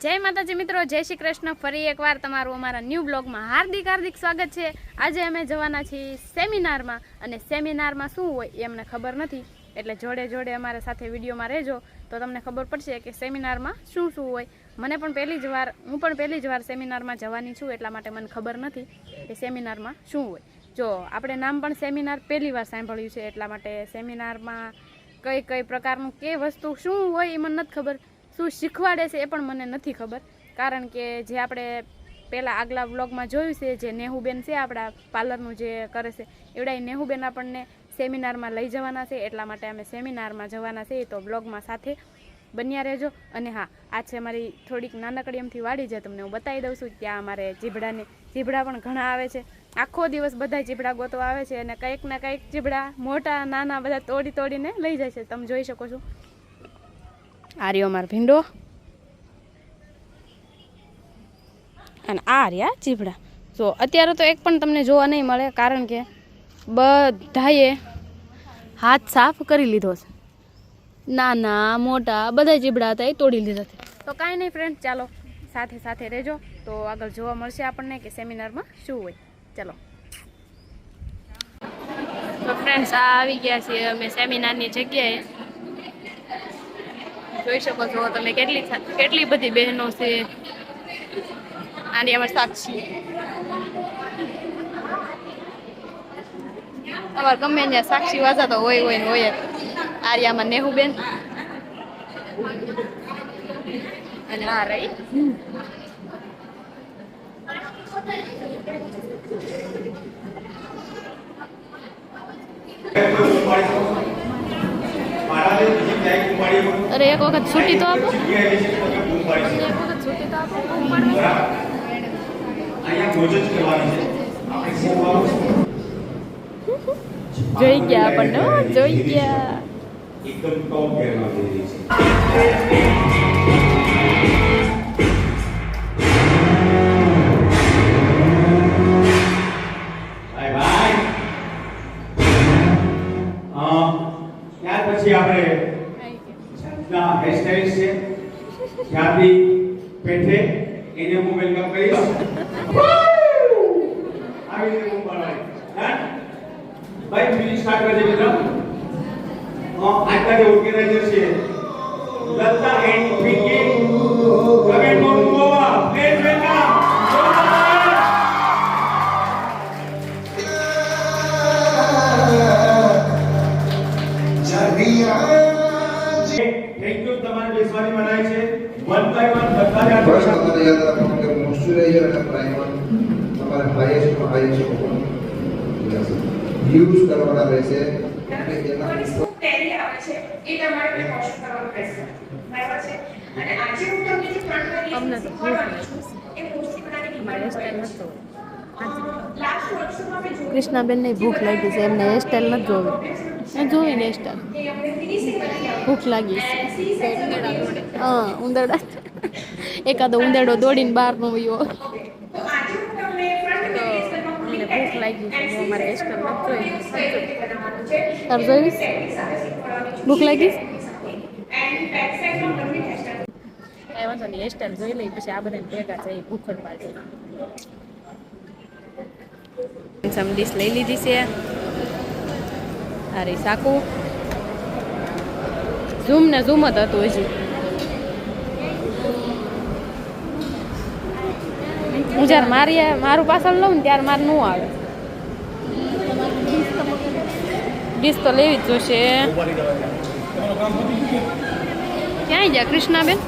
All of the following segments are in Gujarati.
જય માતાજી મિત્રો, જય શ્રી કૃષ્ણ. ફરી એકવાર તમારું અમારા ન્યૂ બ્લોગમાં હાર્દિક હાર્દિક સ્વાગત છે. આજે અમે જવાના છીએ સેમિનારમાં. અને સેમિનારમાં શું હોય એ અમને ખબર નથી. એટલે જોડે જોડે અમારા સાથે વિડીયોમાં રહેજો. તો તમને ખબર પડશે કે સેમિનારમાં શું શું હોય. મને પણ પહેલી જ વાર, હું પણ પહેલી જ વાર સેમિનારમાં જવાની છું, એટલા માટે મને ખબર નથી કે સેમિનારમાં શું હોય. જો, આપણે નામ પણ સેમિનાર પહેલી વાર સાંભળ્યું છે, એટલા માટે સેમિનારમાં કઈ કઈ પ્રકારનું કે વસ્તુ શું હોય એ મને નથી ખબર. શું શીખવાડે છે એ પણ મને નથી ખબર. કારણ કે જે આપણે પહેલાં આગલા વ્લોગમાં જોયું છે, જે નેહુબેન છે આપણા પાર્લરનું જે કરે છે એવડા નેહુબેન આપણને સેમિનારમાં લઈ જવાના છે, એટલા માટે અમે સેમિનારમાં જવાના છે તો બ્લોગમાં સાથે બન્યા રહેજો. અને હા, આ છે મારી થોડીક નાનકડી એમથી વાડી છે તમને હું બતાવી દઉં છું, ત્યાં અમારે જીભડાને, જીભડા પણ ઘણા આવે છે. આખો દિવસ બધા જીભડા ગોતવા આવે છે અને કંઈક ને કંઈક જીભડા મોટા, નાના બધા તોડી તોડીને લઈ જાય છે. તમે જોઈ શકો છો. આ રહ્યો મારો ભીંડો અને આ રહ્યા ચીભડા જો અત્યારે તો એક પણ તમને જોવા નહીં મળે કારણ કે બધાએ હાથ સાફ કરી લીધો છે. નાના મોટા બધા ચીબડા હતા એ તોડી લીધા છે. તો કાંઈ નહીં ફ્રેન્ડ ચાલો સાથે સાથે રહેજો. તો આગળ જોવા મળશે આપણને કે સેમિનારમાં શું હોય. ચાલો. તો ફ્રેન્ડ્સ આ આવી ગયા છીએ અમે સેમિનારની જગ્યાએ. જોઈ શકો છો તમે કેટલી કેટલી બધી બહેનો છે. આની અમારે સાક્ષી. અમારે ગમે ત્યાં સાક્ષી વાજા તો હોય હોય હોય આર્યામાં નેહુબેન. અને આ રહી. અરે એક વખત છૂટી તો આપો. જોઈ ગયા આપણને જોઈ ગયા. એકદમ આપણે ના હેરસ્ટાઈલિસ્ટ છે. ખ્યાતિ પેઠે એને હું વેલકમ કરીશ આવી. રીતે હું? બનાવી ભાઈ મ્યુઝિક સ્ટાર્ટ કરજે મિત્રો આજના જે ઓર્ગેનાઇઝર છે. લતા એન્ડ હાઈએસ્ટ યુઝ કરવાના રહેશે. અને તેના શું આવે છે એ તમારે પ્રિકોશન કરવાનું રહેશે. બરાબર છે? અને આજે હું તમને જે ત્રણ વેરિએશન અમને તો શીખવાડવાની છું એ મોસ્ટલી બધાને મારે ડિમાન્ડ હેરસ્ટાઈલ નથી જોવી. લાસ્ટ વર્કશોપમાં મેં જોયું. કૃષ્ણાબેનને ભૂખ લાગી છે એમને હેરસ્ટાઈલ નથી જોવી. એ જોઈને હેરસ્ટાઈલ ભૂખ લાગી છે. હા ઉંદરડા. એકાદો ઉંદરડો દોડીને બહાર નો વયો તો આજે હું તમને front વેરિએશનમાં અમને ભૂખ લાગી છે હું જોઈ તાર જોઈશ છું ભૂખ લાગી? એ વાંધો નહીં હેરસ્ટાઈલ જોઈ લઈ પછી આ બધાને ભેગા છે ભૂખ જ પાડે. સમ ડીશ લઈ લીધી છે. અરે સાકુ. ઝૂમ ને ઝૂમ જ હતું હજી. હું જ્યારે મારી મારું પાછળ લઉં ને ત્યારે મારે ન આવે. ડીશ તો લેવી જ જોશે ક્યાંય ગયા કૃષ્ણાબેન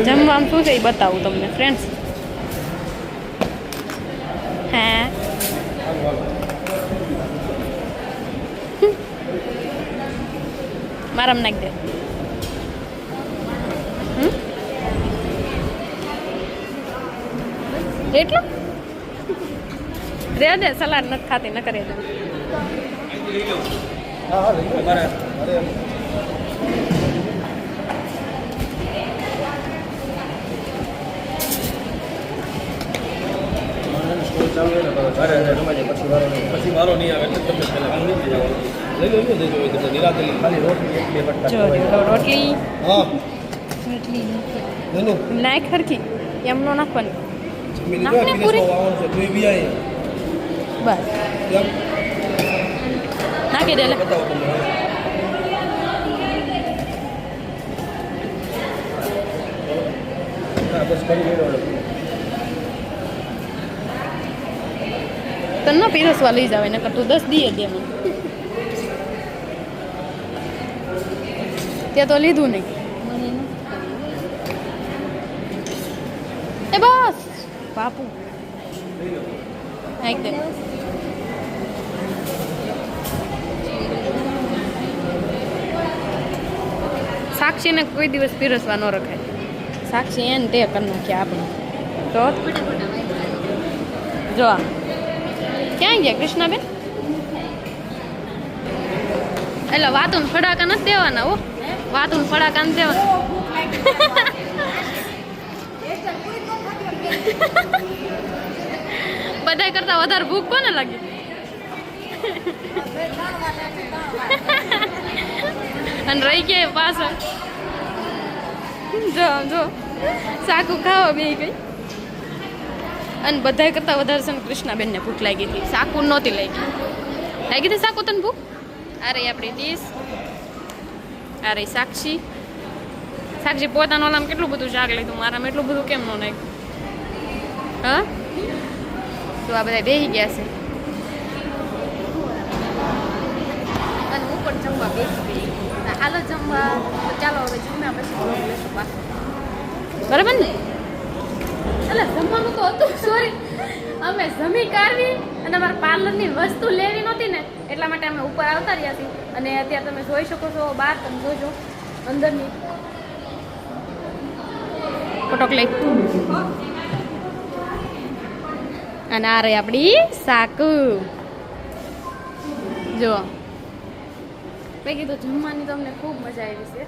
જમવાનું શું છે એ બતાવું તમને ફ્રેન્ડ્સ હા મારામ નાખી દે એટલું? રે દે સલાડ નથી ખાતી ન કરે પછી વારો નહીં આવે એટલે તમને પહેલા જવાનું ખાલી રોટલી નાખ ખરખી એમ નો નાખવાની. જમીન પૂરી. બસ. નાખી દે તને પીરસવા લઈ જાવ નકર તું દસ દીએ દે મને તે તો લીધું નહીં. એ બસ. બાપુ એકદમ સાક્ષીને કોઈ દિવસ પીરસવા ન રખાય. સાક્ષી એને તે કરી નાખીએ આપણે તો? જો. ક્યાં ગયા, કૃષ્ણાબેન? એટલે વાતુન ફડાકા નથી દેવાના હો. વાતુન ફડાકા નથી દેવાના. બધાય કરતા વધારે ભૂખ કોને લાગી? અને રહી ગયા પાછળ જો જો. સાકુ ખાવા બે ગઈ. અને બધાય કરતા વધારે છે કૃષ્ણાબેનને ભૂખ લાગી હતી. સાકુ નહોતી લાગી. લાગી હતી સાકુ તને ભૂખ? આ રહી આપણી ડીશ. આ રહી સાક્ષી. સાક્ષી પોતાનો નામ કેટલું બધું શાક લીધું? મારામાં એટલું બધું કેમ ન નાખ્યું? હા તો આ બધા બેસી ગયા છે અને હું પણ જમવા બેસી ગઈ હાલો જમવા તો ચાલો હવે જમ્યા પછી બરાબર ને એટલે જમવાનું તો હતું સોરી અમે જમી કાઢવી અને અમારે પાર્લરની વસ્તુ લેવી નહોતી ને એટલા માટે અમે ઉપર આવતા રહ્યા છીએ અને અત્યારે તમે જોઈ શકો છો બહાર તમે જોજો અંદરની ફોટોક લઈ અને આ રહી આપણી સાકુ. જો મેં કીધું જમવાની તો અમને ખૂબ મજા આવી છે.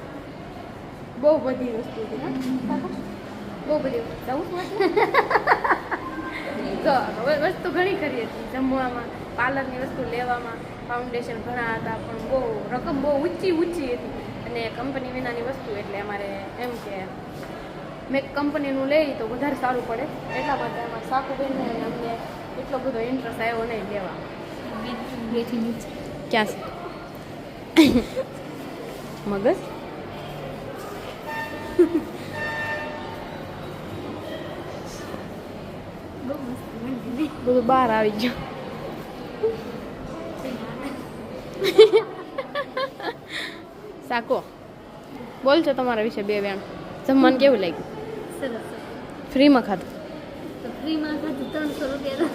બહુ બધી વસ્તુ હતી બહુ બધી વસ્તુ. તો હવે વસ્તુ ઘણી કરી હતી. જમવામાં, પાર્લરની વસ્તુ લેવામાં ફાઉન્ડેશન ઘણા હતા, પણ બહુ રકમ બહુ ઊંચી ઊંચી હતી. અને કંપની વિનાની વસ્તુ એટલે અમારે એમ કે મેં કંપનીનું લઈ તો વધારે સારું પડે. એટલા માટે એમાં સાકુબેનને અને અમને એટલો બધો ઇન્ટરેસ્ટ આવ્યો નહીં લેવા. ક્યાં મગજ? બધું બહાર આવી ગયું. સાકો બોલ છો તમારા વિશે બે બેન જમવાનું કેવું લાગ્યું? સરસ ફ્રીમાં ખાધું? તો ફ્રીમાં ખાધું ત્રણસો રૂપિયા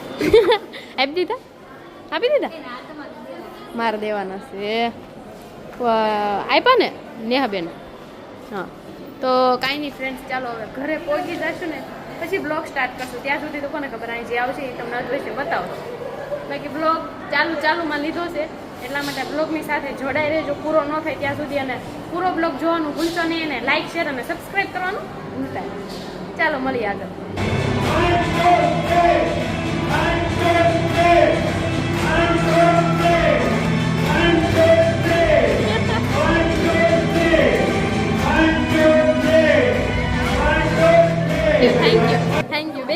આપી દીધા? આપી દીધા. મારે દેવાના છે. આપ્યા ને? નેહાબેન. હા. તો કાંઈ નહીં ફ્રેન્ડ્સ ચાલો હવે ઘરે પહોંચી જશું ને પછી બ્લોગ સ્ટાર્ટ કરશું. ત્યાં સુધી તો કોને ખબર અહીં જે આવશે એ તમને જોઈશે બતાવો. બાકી બ્લોગ ચાલુ ચાલુમાં લીધો છે. એટલા માટે બ્લોગની સાથે જોડાઈ રહેજો. પૂરો ન થાય ત્યાં સુધી અને પૂરો બ્લોગ જોવાનું ભૂલશો નહીં અને લાઇક શેર અને સબસ્ક્રાઈબ કરવાનું ભૂલતા ચાલો મળીએ આગળ. થેન્ક યુ થેન્ક યુ બે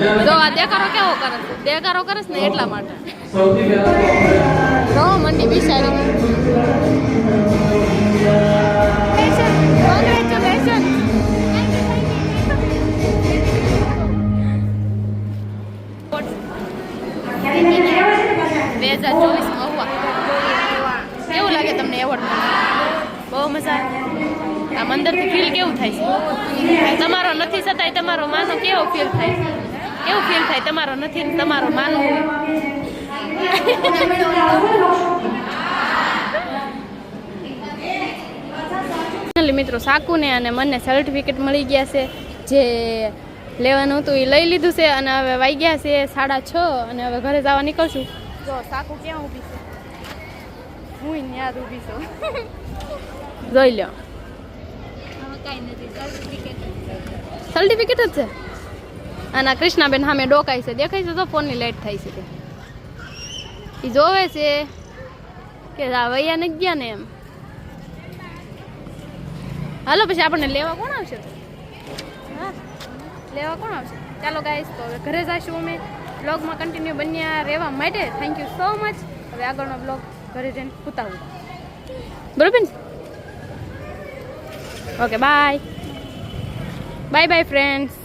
જો આ દેકારો કેવો કરે છે? દેખારો કરે ને એટલા માટે. રો મંડી બિચારી. બે હજાર ચોવીસ કેવું લાગે તમને એવોર્ડ બહુ મજા આ આમ ફીલ કેવું થાય છે? તમારો નથી છતાંય તમારો માનો કેવો ફીલ થાય? કેવું ફીલ થાય તમારો નથી ને તમારો માનવું મિત્રો સાકુને અને મને સર્ટિફિકેટ મળી ગયા છે. જે લેવાનું હતું એ લઈ લીધું છે અને હવે વાઈ ગયા છે સાડા છ અને હવે ઘરે જવા નીકળશું. જો સાકુ ક્યાં ઊભી છે? હું યાદ ઊભી છું. જોઈ લો કાંઈ નથી સર્ટિફિકેટ સર્ટિફિકેટ જ છે? અને કૃષ્ણાબેન સામે ડોકાય છે. દેખાય છે તો ફોનની લાઇટ થાય છે તે. એ જોવે છે કે આ વૈયા નથી ગયા ને એમ. હાલો, પછી આપણને લેવા કોણ આવશે? હા, લેવા કોણ આવશે? ચાલો ગાઈસ તો હવે ઘરે જઈશું અમે. બ્લોગમાં કન્ટિન્યુ બન્યા રહેવા માટે. થેન્ક યુ સો મચ હવે આગળનો બ્લોગ ઘરે જઈને ઉતાવું બરોબર okay bye bye bye friends